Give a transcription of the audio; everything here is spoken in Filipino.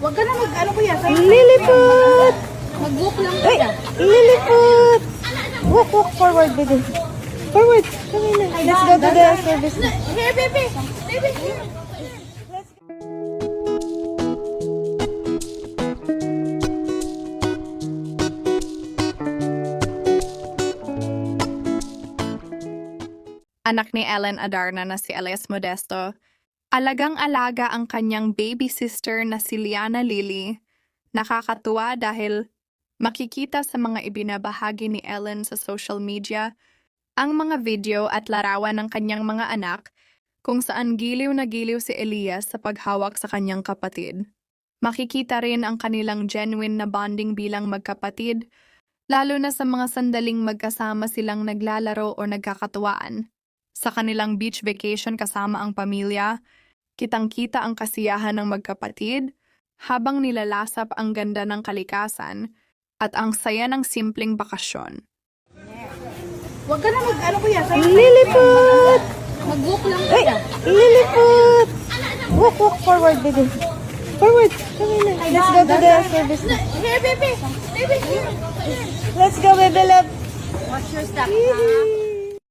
Huwag ka na mag, ano kuya, sa'yo. Lilliput! Mag-walk lang Ay! kuya. Lilliput! Walk, walk forward, baby. Forward. Come in. Let's go to the service. Here, baby. Baby, here. anak ni Ellen Adarna na si Elias Modesto, alagang-alaga ang kanyang baby sister na si Liana Lily. Nakakatuwa dahil makikita sa mga ibinabahagi ni Ellen sa social media ang mga video at larawan ng kanyang mga anak kung saan giliw na giliw si Elias sa paghawak sa kanyang kapatid. Makikita rin ang kanilang genuine na bonding bilang magkapatid, lalo na sa mga sandaling magkasama silang naglalaro o nagkakatuwaan. Sa kanilang beach vacation kasama ang pamilya, kitang-kita ang kasiyahan ng magkapatid habang nilalasap ang ganda ng kalikasan at ang saya ng simpleng bakasyon. Huwag ka na mag, ano kuya, sa'yo. Lilliput! Mag-walk lang Ay! kuya. Lilliput! Walk, walk forward, baby. Forward. Come in. Let's go to the service. Here, baby. Baby, here. Let's go, baby love. Watch your step, ha?